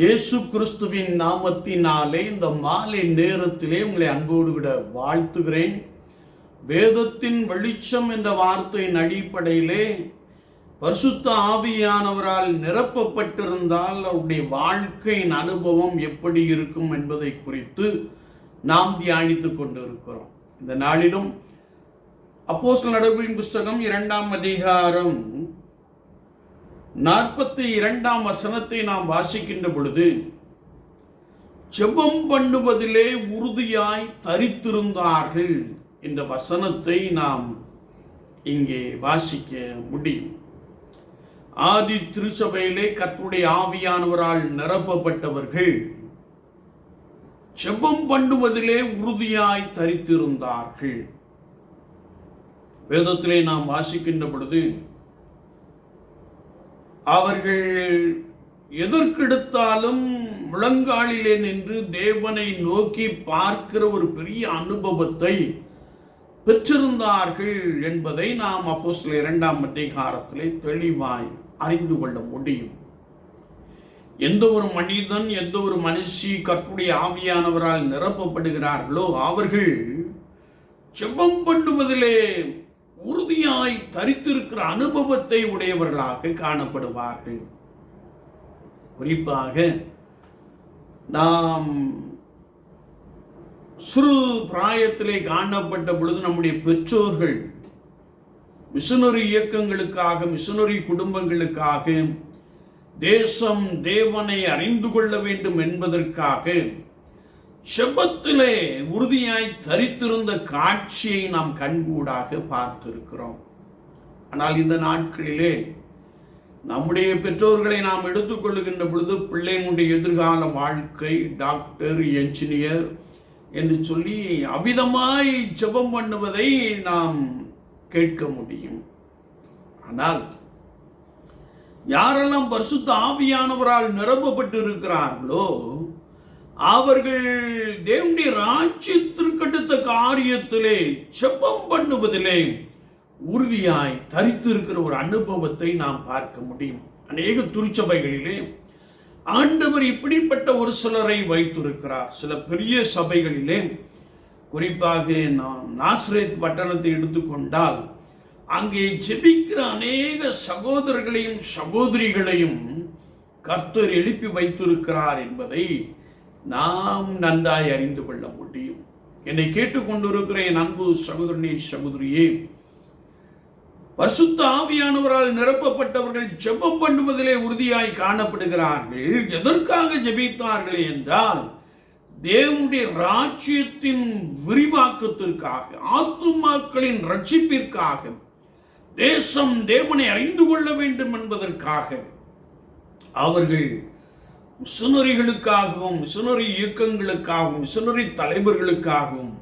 இயேசு கிறிஸ்துவின் நாமத்தினாலே இந்த மாலை நேரத்திலே உங்களை அன்போடு விட வாழ்த்துகிறேன். வேதத்தின் வெளிச்சம் என்ற வார்த்தையின் அடிப்படையிலே பரிசுத்த ஆவியானவரால் நிரப்பப்பட்டிருந்தால் அவருடைய வாழ்க்கையின் அனுபவம் எப்படி இருக்கும் என்பதை குறித்து நாம் தியானித்து கொண்டிருக்கிறோம். இந்த நாளிலும் அப்போஸ் நடவடிக்கையின் புஸ்தகம் இரண்டாம் அதிகாரம் நாற்பத்தி இரண்டாம் வசனத்தை நாம் வாசிக்கின்ற பொழுது ஜெபம் பண்ணுவதிலே உறுதியாய் தரித்திருந்தார்கள் என்ற வசனத்தை நாம் இங்கே வாசிக்க முடியும். ஆதி திருச்சபையிலே கத்துடைய ஆவியானவரால் நிரப்பப்பட்டவர்கள் செபம் பண்ணுவதிலே உறுதியாய் தரித்திருந்தார்கள். வேதத்திலே நாம் வாசிக்கின்ற பொழுது அவர்கள் எதற்கெடுத்தாலும் முழங்காலிலே நின்று தேவனை நோக்கி பார்க்கிற ஒரு பெரிய அனுபவத்தை பெற்றிருந்தார்கள் என்பதை நாம் அப்போ சில இரண்டாம் அதிகாரத்திலே தெளிவாய் அறிந்து கொள்ள முடியும். எந்த ஒரு மனிதன் எந்த ஒரு மனுஷி கற்புடைய ஆவியானவரால் நிரப்பப்படுகிறார்களோ அவர்கள் செபம் பண்ணுவதிலே உறுதியாய் தரித்திருக்கிற அனுபவத்தை உடையவர்களாக காணப்படுவார்கள். குறிப்பாக நாம் சிறு பிராயத்திலே காணப்பட்ட பொழுது நம்முடைய பெற்றோர்கள் மிஷனரி இயக்கங்களுக்காக மிஷனரி குடும்பங்களுக்காக தேசம் தேவனை அறிந்து கொள்ள வேண்டும் என்பதற்காக செபத்திலே உறுதியாய் தரித்திருந்த காட்சியை நாம் கண்கூடாக பார்த்திருக்கிறோம். ஆனால் இந்த நாட்களிலே நம்முடைய பெற்றோர்களை நாம் எடுத்துக்கொள்ளுகின்ற பொழுது பிள்ளைங்களுடைய எதிர்கால வாழ்க்கை டாக்டர் என்ஜினியர் என்று சொல்லி அவ்விதமாய் ஜெபம் பண்ணுவதை நாம் கேட்க முடியும். ஆனால் யாரெல்லாம் பரிசுத்த ஆவியானவரால் நிரப்பப்பட்டு இருக்கிறார்களோ அவர்கள் தேவனுடைய ராஜ்யத்திற்கடுத்த காரியத்திலே செப்பம் பண்ணுவதிலே உறுதியாய் தரித்து இருக்கிற ஒரு அனுபவத்தை நாம் பார்க்க முடியும். அநேக துருச்சபைகளிலே ஆண்டவர் இப்படிப்பட்ட ஒரு சிலரை வைத்திருக்கிறார். சில பெரிய சபைகளிலே குறிப்பாக நாம் நாஸ்ரேத் பட்டணத்தை எடுத்துக்கொண்டால் அங்கே ஜெபிக்கிற அநேக சகோதரர்களையும் சகோதரிகளையும் கர்த்தர் எழுப்பி வைத்திருக்கிறார் என்பதை நாம் நன்றாய் அறிந்து கொள்ள முடியும். என்னை கேட்டுக்கொண்டிருக்கிற என் அன்பு சகோதரனே சகோதரியே பரிசுத்த ஆவியானவரால் நிரப்பப்பட்டவர்கள் ஜெபம் பண்ணுவதிலே உறுதியாய் காணப்படுகிறார்கள். எதற்காக ஜெபித்தார்கள் என்றால் தேவனுடைய ராஜ்யத்தின் விரிவாக்கத்திற்காக ஆத்துமாக்களின் ரட்சிப்பிற்காக தேசம் தேவனை அறிந்து கொள்ள வேண்டும் என்பதற்காக அவர்கள் மிஷனரிகளுக்காகவும் மிஷனரி இயக்கங்களுக்காகவும் மிஷனரி தலைவர்களுக்காகவும்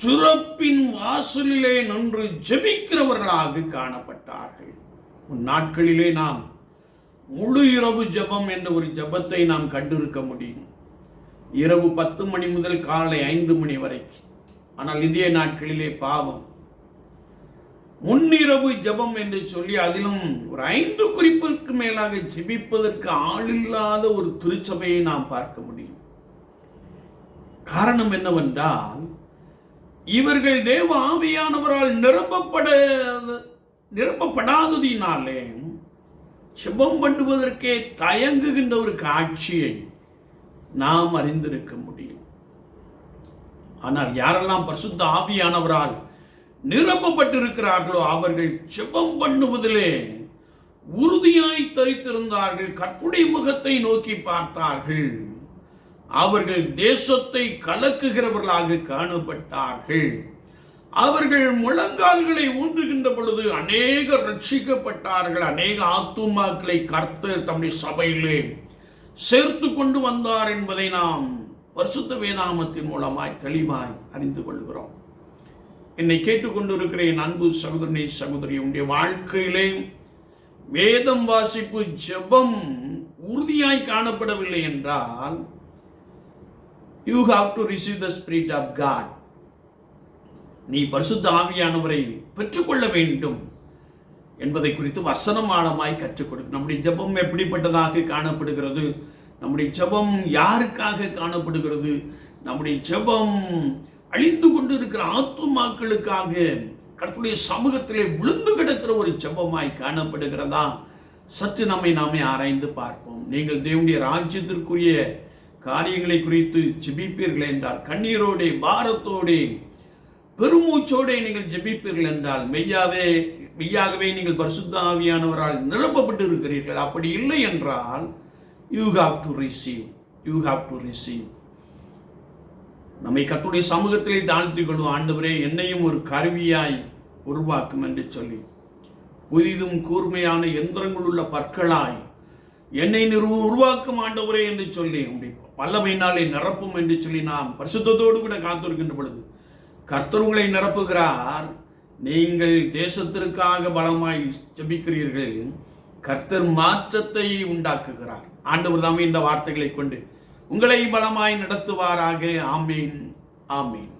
துறப்பின் வாசலிலே நன்று ஜெபிக்கிறவர்களாக காணப்பட்டார்கள். முன் நாட்களிலே நாம் முழு இரவு ஜெபம் என்ற ஒரு ஜெபத்தை நாம் கண்டிருக்க முடியும். இரவு பத்து மணி முதல் காலை ஐந்து மணி வரைக்கும். ஆனால் இந்திய நாட்களிலே பாவம். முன்னிரவு ஜெபம் என்று சொல்லி அதிலும் ஒரு ஐந்து குறிப்பிற்கு மேலாக ஜெபிப்பதற்கு ஆள் இல்லாத ஒரு திருச்சபையை நாம் பார்க்க முடியும். காரணம் என்னவென்றால் இவர்கள் தேவ ஆவியானவரால் நிரப்பப்பட நிரப்பப்படாததினாலே செபம் பண்ணுவதற்கே தயங்குகின்ற ஒரு காட்சியை நாம் அறிந்திருக்க முடியும். ஆனால் யாரெல்லாம் பரிசுத்த ஆவியானவரால் நிரப்பப்பட்டிருக்கிறார்களோ அவர்கள் செபம் பண்ணுவதிலே உறுதியாய் தரித்திருந்தார்கள். கற்புடைய முகத்தை நோக்கி பார்த்தார்கள். அவர்கள் தேசத்தை கலக்குகிறவர்களாக காணப்பட்டார்கள். அவர்கள் முழங்கால்களை ஊன்றுகின்ற பொழுது அநேக ரட்சிக்கப்பட்டார்கள். அநேக ஆத்துமாக்களை கர்த்தர் தம்முடைய சபையிலே சேர்த்து கொண்டு வந்தார் என்பதை நாம் பரிசுத்த வேதாமத்தின் மூலமாய் தெளிவாய் அறிந்து கொள்கிறோம். என்னை கேட்டுக்கொண்டிருக்கிற என் அன்பு சகோதரனை சகோதரி உடைய வாழ்க்கையிலே வேதம் வாசிப்பு ஜெபம் உறுதியாய் காணப்படவில்லை என்றால் you have to receive the spirit of God நீ பரிசுத்த ஆவியானவரை பெற்றுக்கொள்ள வேண்டும் என்பதை குறித்து வசனமானமாய் கற்றுக் கொடுக்கும் நம்முடைய ஜெபம் எப்படிப்பட்டதாக காணப்படுகிறது? நம்முடைய ஜெபம் யாருக்காக காணப்படுகிறது? நம்முடைய ஜெபம் அழிந்து கொண்டு இருக்கிற ஆத்துமாக்களுக்காக கடத்துடைய சமூகத்திலே விழுந்து கிடக்கிற ஒரு செவ்வமாய் காணப்படுகிறதா? சற்று நம்மை நாமே ஆராய்ந்து பார்ப்போம். நீங்கள் தேவனுடைய ராஜ்யத்திற்குரிய காரியங்களை குறித்து ஜெபிப்பீர்கள் என்றால் கண்ணீரோடே பாரத்தோடே பெருமூச்சோடே நீங்கள் ஜெபிப்பீர்கள் என்றால் மெய்யாவே மெய்யாகவே நீங்கள் பரிசுத்த ஆவியானவரால் நிரப்பப்பட்டு இருக்கிறீர்கள் அப்படி இல்லை என்றால் you have to receive you have to receive நம்மை கத்துடைய சமூகத்திலே தாழ்த்தி கொள்ளும் ஆண்டவரே என்னையும் ஒரு கருவியாய் உருவாக்கும் என்று சொல்லி புதிதும் கூர்மையான எந்திரங்கள் உள்ள பற்களாய் என்னை நிறு உருவாக்கும் ஆண்டவரே என்று சொல்லி உம்முடைய நாளை நிரப்பும் என்று சொல்லி நாம் பரிசுத்தத்தோடு கூட காத்திருக்கின்ற பொழுது கர்த்தர் உங்களை நிரப்புகிறார். நீங்கள் தேசத்திற்காக பலமாய் ஜபிக்கிறீர்கள். கர்த்தர் மாற்றத்தை உண்டாக்குகிறார். ஆண்டவர் தாமே இந்த வார்த்தைகளை கொண்டு உங்களை பலமாய் நடத்துவாராக. ஆமீன். ஆமீன்.